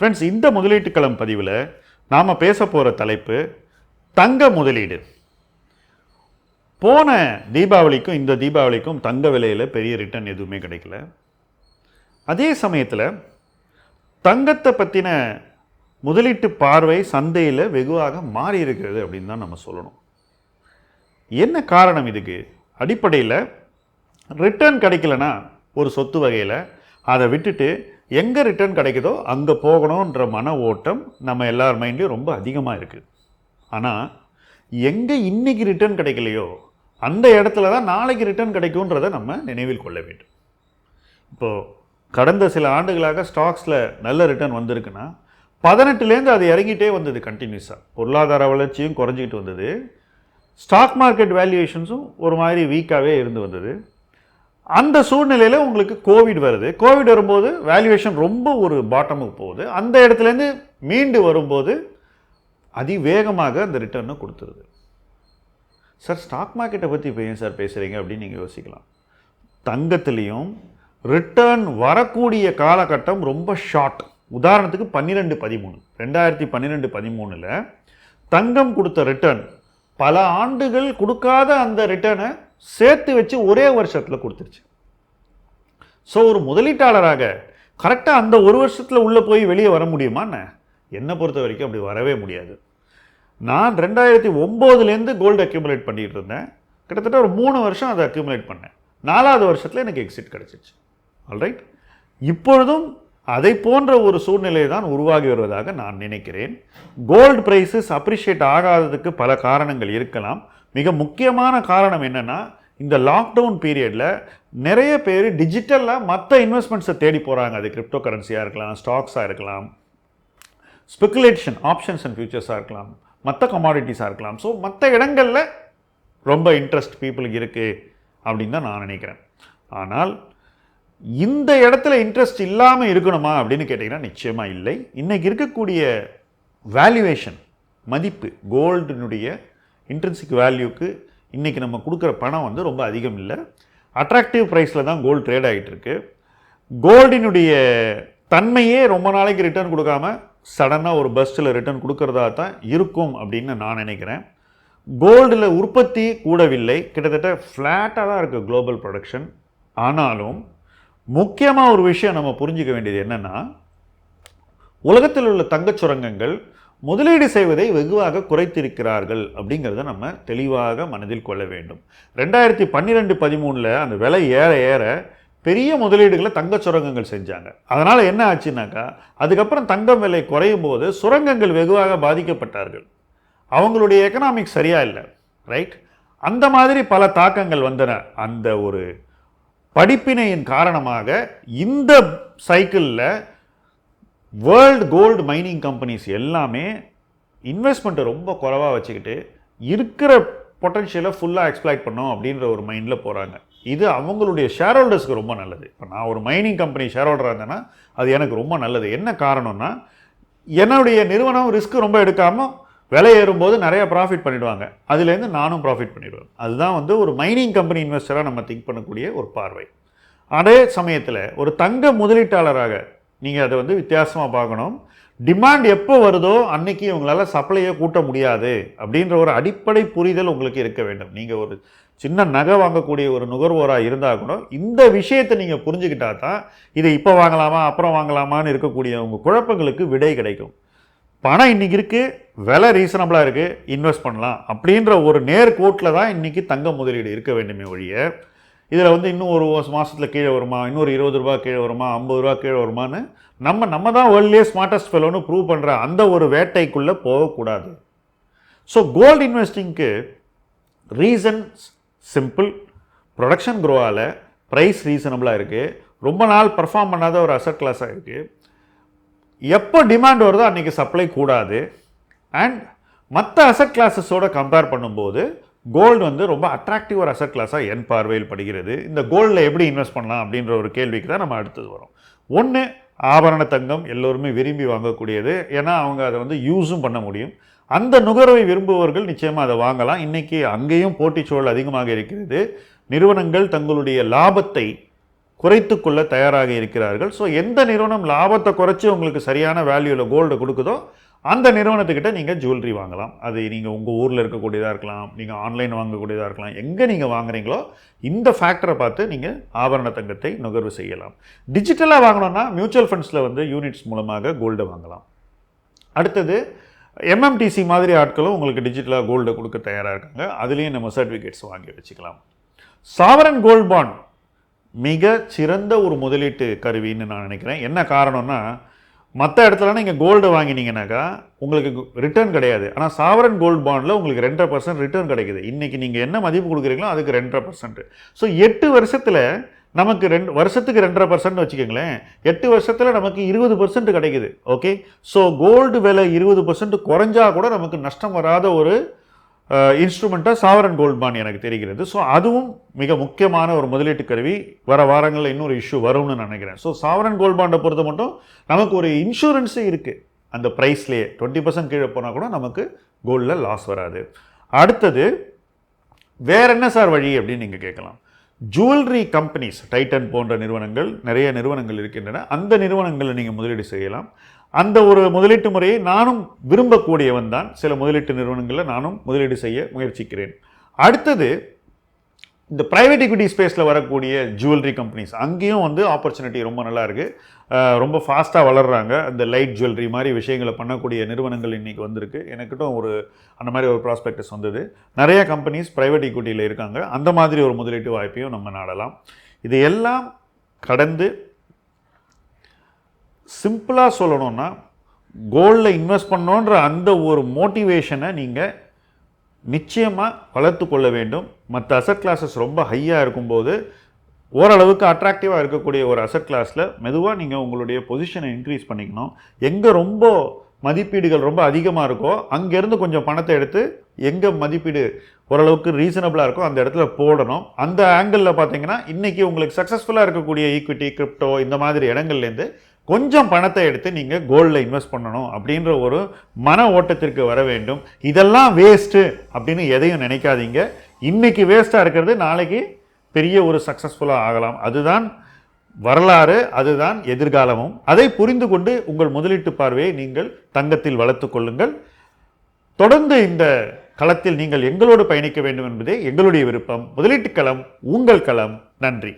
Friends இந்த முதலீட்டு களம் பதிவில் நாம் பேச போகிற தலைப்பு தங்க முதலீடு. போன தீபாவளிக்கும் இந்த தீபாவளிக்கும் தங்க விலையில் பெரிய ரிட்டர்ன் எதுவுமே கிடைக்கல. அதே சமயத்தில் தங்கத்தை பற்றின முதலீட்டு பார்வை சந்தையில் வெகுவாக மாறி இருக்கிறது அப்படின்னு தான் நம்ம சொல்லணும். என்ன காரணம் இதுக்கு? அடிப்படையில் ரிட்டர்ன் கிடைக்கலனா ஒரு சொத்து வகையில் அதை விட்டுட்டு எங்கே ரிட்டர்ன் கிடைக்குதோ அங்கே போகணுன்ற மன ஓட்டம் நம்ம எல்லார் மைண்ட்லேயும் ரொம்ப அதிகமாக இருக்குது ஆனால் எங்கே இன்றைக்கி ரிட்டர்ன் கிடைக்கலையோ அந்த இடத்துல தான் நாளைக்கு ரிட்டர்ன் கிடைக்குன்றதை நம்ம நினைவில் கொள்ள வேண்டும். இப்போது கடந்த சில ஆண்டுகளாக ஸ்டாக்ஸில் நல்ல ரிட்டர்ன் வந்திருக்குன்னா பதினெட்டுலேருந்து அது இறங்கிட்டே வந்தது கண்டினியூஸாக பொருளாதார வளர்ச்சியும் குறைஞ்சிக்கிட்டு வந்தது. ஸ்டாக் மார்க்கெட் வேல்யூவேஷன்ஸும் ஒரு மாதிரி வீக்காகவே இருந்து வந்தது. அந்த சூழ்நிலையில் உங்களுக்கு கோவிட் வருது. கோவிட் வரும்போது வேல்யூவேஷன் ரொம்ப ஒரு பாட்டமுக்கு போகுது. அந்த இடத்துலேருந்து மீண்டு வரும்போது அதிவேகமாக அந்த ரிட்டர்னை கொடுத்துருது. சார் ஸ்டாக் மார்க்கெட்டை பற்றி இப்போ ஏன் சார் பேசுகிறீங்க அப்படின்னு நீங்கள் யோசிக்கலாம். தங்கத்துலேயும் ரிட்டர்ன் வரக்கூடிய காலகட்டம் ரொம்ப ஷார்ட் உதாரணத்துக்கு பன்னிரெண்டு பதிமூணு. ரெண்டாயிரத்தி பன்னிரெண்டு பதிமூணில் தங்கம் கொடுத்த ரிட்டர்ன் பல ஆண்டுகள் கொடுக்காத அந்த ரிட்டர்னை சேர்த்து வச்சு ஒரே வருஷத்தில் கொடுத்துருச்சு. ஸோ ஒரு முதலீட்டாளராக கரெக்டாக அந்த ஒரு வருஷத்தில் உள்ளே போய் வெளியே வர முடியுமான்னு என்னை? பொறுத்த வரைக்கும் அப்படி வரவே முடியாது. நான் ரெண்டாயிரத்தி ஒம்போதுலேருந்து கோல்டு அக்யூமுலேட் பண்ணிகிட்டு இருந்தேன். கிட்டத்தட்ட ஒரு மூணு வருஷம் அதை அக்யூமுலேட் பண்ணேன். நாலாவது வருஷத்தில் எனக்கு எக்ஸிட் கிடச்சிச்சு. ஆல்ரைட் இப்பொழுதும் அதை போன்ற ஒரு சூழ்நிலை தான் உருவாகி வருவதாக நான் நினைக்கிறேன். கோல்டு ப்ரைஸஸ் அப்ரிஷியேட் ஆகாததுக்கு பல காரணங்கள் இருக்கலாம். மிக முக்கியமான காரணம் என்னென்னா இந்த லாக்டவுன் பீரியடில் நிறைய பேர் டிஜிட்டலாக மற்ற இன்வெஸ்ட்மெண்ட்ஸை தேடி போகிறாங்க அது கிரிப்டோ கரன்சியாக இருக்கலாம் ஸ்டாக்ஸாக இருக்கலாம் ஸ்பெகுலேஷன் ஆப்ஷன்ஸ் அண்ட் ஃபியூச்சர்ஸாக இருக்கலாம் மற்ற கமாடிட்டிஸாக இருக்கலாம். ஸோ மற்ற இடங்களில் ரொம்ப இன்ட்ரெஸ்ட் பீப்புளுக்கு இருக்குது அப்படின்னு தான் நான் நினைக்கிறேன். ஆனால் இந்த இடத்துல இன்ட்ரெஸ்ட் இல்லாமல் இருக்கணுமா அப்படின்னு கேட்டிங்கன்னா நிச்சயமாக இல்லை. இன்றைக்கி இருக்கக்கூடிய வேல்யூவேஷன் மதிப்பு கோல்டினுடைய இன்ட்ரென்சிக் வேல்யூக்கு இன்றைக்கி நம்ம கொடுக்குற பணம் வந்து ரொம்ப அதிகம் இல்லை. அட்ராக்டிவ் ப்ரைஸில் தான் கோல்டு ட்ரேட் ஆகிட்டுருக்கு கோல்டினுடைய தன்மையே ரொம்ப நாளைக்கு ரிட்டர்ன் கொடுக்காம சடனாக ஒரு பஸ்ட்டில் ரிட்டர்ன் கொடுக்கறதா தான் இருக்கும் அப்படின்னு நான் நினைக்கிறேன். கோல்டில் உற்பத்தி கூடவில்லை. கிட்டத்தட்ட ஃப்ளாட்டாக தான் இருக்குது குளோபல் ப்ரொடக்ஷன் ஆனாலும் முக்கியமாக ஒரு விஷயம் நம்ம புரிஞ்சிக்க வேண்டியது என்னென்னா உலகத்தில் உள்ள தங்கச் சுரங்கங்கள் முதலீடு செய்வதை வெகுவாக குறைத்திருக்கிறார்கள் அப்படிங்கிறத நம்ம தெளிவாக மனதில் கொள்ள வேண்டும். ரெண்டாயிரத்தி பன்னிரெண்டு பதிமூணில் அந்த விலை ஏற ஏற பெரிய முதலீடுகளை தங்கச் சுரங்கங்கள் செஞ்சாங்க. அதனால் என்ன ஆச்சுனாக்கா அதுக்கப்புறம் தங்கம் விலை குறையும் போது சுரங்கங்கள் வெகுவாக பாதிக்கப்பட்டார்கள். அவங்களுடைய எக்கனாமிக்ஸ் சரியாக இல்லை ரைட் அந்த மாதிரி பல தாக்கங்கள் வந்தன. அந்த ஒரு படிப்பினையின் காரணமாக இந்த சைக்கிளில் வேர்ல்டு கோல்டு மைனிங் கம்பெனிஸ் எல்லாமே இன்வெஸ்ட்மெண்ட்டை ரொம்ப குறைவாக வச்சுக்கிட்டு இருக்கிற பொட்டன்ஷியலை ஃபுல்லாக எக்ஸ்ப்ளாய்ட் பண்ணோம் அப்படின்ற ஒரு மைண்டில் போகிறாங்க இது அவங்களுடைய ஷேர் ஹோல்டர்ஸ்க்கு ரொம்ப நல்லது. இப்போ நான் ஒரு மைனிங் கம்பெனி ஷேர் ஹோல்டராக இருந்தேன்னா அது எனக்கு ரொம்ப நல்லது. என்ன காரணம்னா என்னுடைய நிறுவனம் ரிஸ்க் ரொம்ப எடுக்காமல் விலை ஏறும்போது நிறைய ப்ராஃபிட் பண்ணிடுவாங்க. அதுலேருந்து நானும் ப்ராஃபிட் பண்ணிடுவேன். அதுதான் வந்து ஒரு மைனிங் கம்பெனி இன்வெஸ்டராக நம்ம திங்க் பண்ணக்கூடிய ஒரு பார்வை. அதே சமயத்தில் ஒரு தங்க முதலீட்டாளராக நீங்கள் அதை வந்து வித்தியாசமாக பார்க்கணும். டிமாண்ட் எப்போ வருதோ அன்னைக்கு உங்களால் சப்ளையை கூட்ட முடியாது அப்படின்ற ஒரு அடிப்படை புரிதல் உங்களுக்கு இருக்க வேண்டும். நீங்கள் ஒரு சின்ன நகை வாங்கக்கூடிய ஒரு நுகர்வோராக இருந்தால் கூட இந்த விஷயத்தை நீங்கள் புரிஞ்சுக்கிட்டா தான் இதை இப்போ வாங்கலாமா அப்புறம் வாங்கலாமான்னு இருக்கக்கூடிய உங்கள் குழப்பங்களுக்கு விடை கிடைக்கும். பணம் இன்றைக்கி இருக்குது விலை ரீசனபிளாக இருக்குது இன்வெஸ்ட் பண்ணலாம் அப்படின்ற ஒரு நேர்கோட்டில் தான் இன்றைக்கி தங்க முதலீடு இருக்க வேண்டுமே ஒழிய இதில் வந்து இன்னும் ஒரு மாதத்தில் கீழே வருமா? இன்னொரு இருபது ரூபா கீழே வருமா? ஐம்பது ரூபா கீழே வருமான்னு நம்ம நம்ம தான் வேர்ல்ட்லேயே ஸ்மார்ட்டஸ்ட் ஃபெலோன்னு ப்ரூவ் பண்ணுற அந்த ஒரு வேட்டைக்குள்ளே போகக்கூடாது. ஸோ கோல்டு இன்வெஸ்டிங்க்கு ரீசன்ஸ் சிம்பிள் ப்ரொடக்ஷன் க்ரோவால் ப்ரைஸ் ரீசனபிளாக இருக்குது ரொம்ப நாள் பர்ஃபார்ம் பண்ணாத ஒரு அசட் கிளாஸாக இருக்குது எப்போ டிமாண்ட் வருதோ அன்றைக்கி சப்ளை கூடாது. அண்ட் மற்ற அசட் கிளாஸஸோடு கம்பேர் பண்ணும்போது கோல்டு வந்து ரொம்ப அட்ராக்டிவ் ஒரு அசட் கிளாஸாக என் பார்வையில் படுகிறது. இந்த கோல்டில் எப்படி இன்வெஸ்ட் பண்ணலாம் அப்படின்ற ஒரு கேள்விக்கு தான் நம்ம அடுத்தது வரும். ஒன்று ஆபரண தங்கம் எல்லோருமே விரும்பி வாங்கக்கூடியது. ஏன்னா அவங்க அதை வந்து யூஸும் பண்ண முடியும். அந்த நுகர்வை விரும்புபவர்கள் நிச்சயமாக அதை வாங்கலாம். இன்றைக்கி அங்கேயும் போட்டிச் சூழல் அதிகமாக இருக்கிறது. நிறுவனங்கள் தங்களுடைய லாபத்தை குறைத்து கொள்ள தயாராக இருக்கிறார்கள். ஸோ எந்த நிறுவனம் லாபத்தை குறைச்சி உங்களுக்கு சரியான வேல்யூவில் கோல்டு கொடுக்குதோ அந்த நிறுவனத்துக்கிட்ட நீங்கள் ஜுவல்லரி வாங்கலாம். அது நீங்கள் உங்கள் ஊரில் இருக்கக்கூடியதாக இருக்கலாம் நீங்கள் ஆன்லைன் வாங்கக்கூடியதாக இருக்கலாம் எங்கே நீங்கள் வாங்குறீங்களோ இந்த ஃபேக்டரை பார்த்து நீங்கள் ஆபரண தங்கத்தை நுகர்வு செய்யலாம். டிஜிட்டலாக வாங்கணும்னா மியூச்சுவல் ஃபண்ட்ஸில் வந்து யூனிட்ஸ் மூலமாக கோல்டு வாங்கலாம். அடுத்தது எம்எம்டிசி மாதிரி ஆட்களும் உங்களுக்கு டிஜிட்டலாக கோல்டு கொடுக்க தயாராக இருக்காங்க. அதுலேயும் நம்ம சர்டிஃபிகேட்ஸ் வாங்கி வச்சுக்கலாம். சாவரன் கோல்ட் பாண்ட் மிக சிறந்த ஒரு முதலீட்டு கருவின்னு நான் நினைக்கிறேன். என்ன காரணம்னா மற்ற இடத்துல நீங்கள் கோல்டு வாங்கினீங்கனாக்கா உங்களுக்கு ரிட்டர்ன் கிடையாது. ஆனால் சாவரன் கோல்டு பாண்டில் உங்களுக்கு ரெண்டரை பர்சன்ட் ரிட்டர்ன் கிடைக்குது. இன்றைக்கி நீங்கள் என்ன மதிப்பு கொடுக்குறீங்களோ அதுக்கு ரெண்டரை பர்சன்ட் ஸோ எட்டு வருஷத்தில் நமக்கு ரெண்டு வருஷத்துக்கு ரெண்டரை பர்சன்ட் வச்சுக்கோங்களேன். எட்டு வருஷத்தில் நமக்கு இருபது பர்சன்ட் கிடைக்குது. ஓகே ஸோ கோல்டு விலை இருபது பர்சன்ட் குறைஞ்சா கூட நமக்கு நஷ்டம் வராத ஒரு இன்ஸ்ட்ருமெண்ட்டாக சாவரன் கோல்ட் பாண்ட் எனக்கு தெரிகிறது. ஸோ அதுவும் மிக முக்கியமான ஒரு முதலீட்டு கருவி. வர வாரங்களில் இன்னொரு இஷ்யூ வரும்னு நினைக்கிறேன். ஸோ சாவரன் கோல்ட் பாண்டை பொறுத்த மட்டும் நமக்கு ஒரு இன்சூரன்ஸே இருக்குது அந்த ப்ரைஸ்லேயே டுவெண்ட்டி பர்சன்ட் கீழே போனால் கூட நமக்கு கோல்டில் லாஸ் வராது. அடுத்தது வேற என்ன சார் வழி அப்படின்னு நீங்கள் கேட்கலாம். ஜுவல்லரி கம்பெனிஸ் டைட்டன் போன்ற நிறுவனங்கள் நிறைய நிறுவனங்கள் இருக்கின்றன. அந்த நிறுவனங்களில் நீங்கள் முதலீடு செய்யலாம். அந்த ஒரு முதலீட்டு முறையை நானும் விரும்பக்கூடியவன் தான். சில முதலீட்டு நிறுவனங்களில் நானும் முதலீடு செய்ய முயற்சிக்கிறேன். அடுத்தது இந்த ப்ரைவேட் equity ஸ்பேஸில் வரக்கூடிய ஜுவல்லரி கம்பெனிஸ் அங்கேயும் வந்து ஆப்பர்ச்சுனிட்டி ரொம்ப நல்லா இருக்குது ரொம்ப ஃபாஸ்ட்டாக வளர்கிறாங்க அந்த லைட் ஜுவல்லரி மாதிரி விஷயங்களை பண்ணக்கூடிய நிறுவனங்கள் இன்றைக்கி வந்திருக்கு. எனக்கிட்டும் ஒரு அந்த மாதிரி ஒரு ப்ராஸ்பெக்டஸ் வந்தது. நிறைய கம்பெனிஸ் ப்ரைவேட் ஈக்விட்டியில் இருக்காங்க. அந்த மாதிரி ஒரு முதலீட்டு வாய்ப்பையும் நம்ம நாடலாம். இது எல்லாம் கடந்து சிம்பிளாக சொல்லணும்னா கோல்டில் இன்வெஸ்ட் பண்ணோன்ற அந்த ஒரு மோட்டிவேஷனை நீங்கள் நிச்சயமாக வளர்த்து கொள்ள வேண்டும். மற்ற அசட் கிளாஸஸ் ரொம்ப ஹையாக இருக்கும்போது ஓரளவுக்கு அட்ராக்டிவாக இருக்கக்கூடிய ஒரு அசட் கிளாஸில் மெதுவாக நீங்கள் உங்களுடைய பொசிஷனை இன்க்ரீஸ் பண்ணிக்கணும். எங்கே ரொம்ப மதிப்பீடுகள் ரொம்ப அதிகமாக இருக்கோ அங்கேருந்து கொஞ்சம் பணத்தை எடுத்து எங்கே மதிப்பீடு ஓரளவுக்கு ரீசனபிளாக இருக்கோ அந்த இடத்துல போடணும். அந்த ஆங்கிளில் பார்த்தீங்கன்னா இன்றைக்கி உங்களுக்கு சக்ஸஸ்ஃபுல்லாக இருக்கக்கூடிய ஈக்விட்டி கிரிப்டோ இந்த மாதிரி இடங்கள்லேருந்து கொஞ்சம் பணத்தை எடுத்து நீங்கள் கோல்டில் இன்வெஸ்ட் பண்ணணும் அப்படின்ற ஒரு மன ஓட்டத்திற்கு வர வேண்டும். இதெல்லாம் வேஸ்ட்டு அப்படின்னு எதையும் நினைக்காதீங்க. இன்றைக்கி வேஸ்ட்டாக இருக்கிறது நாளைக்கு பெரிய ஒரு சக்ஸஸ்ஃபுல்லாக ஆகலாம். அதுதான் வரலாறு அதுதான் எதிர்காலமும். அதை புரிந்து கொண்டு உங்கள் முதலீட்டு பார்வையை நீங்கள் தங்கத்தில் வளர்த்து கொள்ளுங்கள். தொடர்ந்து இந்த களத்தில் நீங்கள் எங்களோடு பயணிக்க வேண்டும் என்பதே எங்களுடைய விருப்பம். முதலீட்டு களம் உங்கள் களம். நன்றி.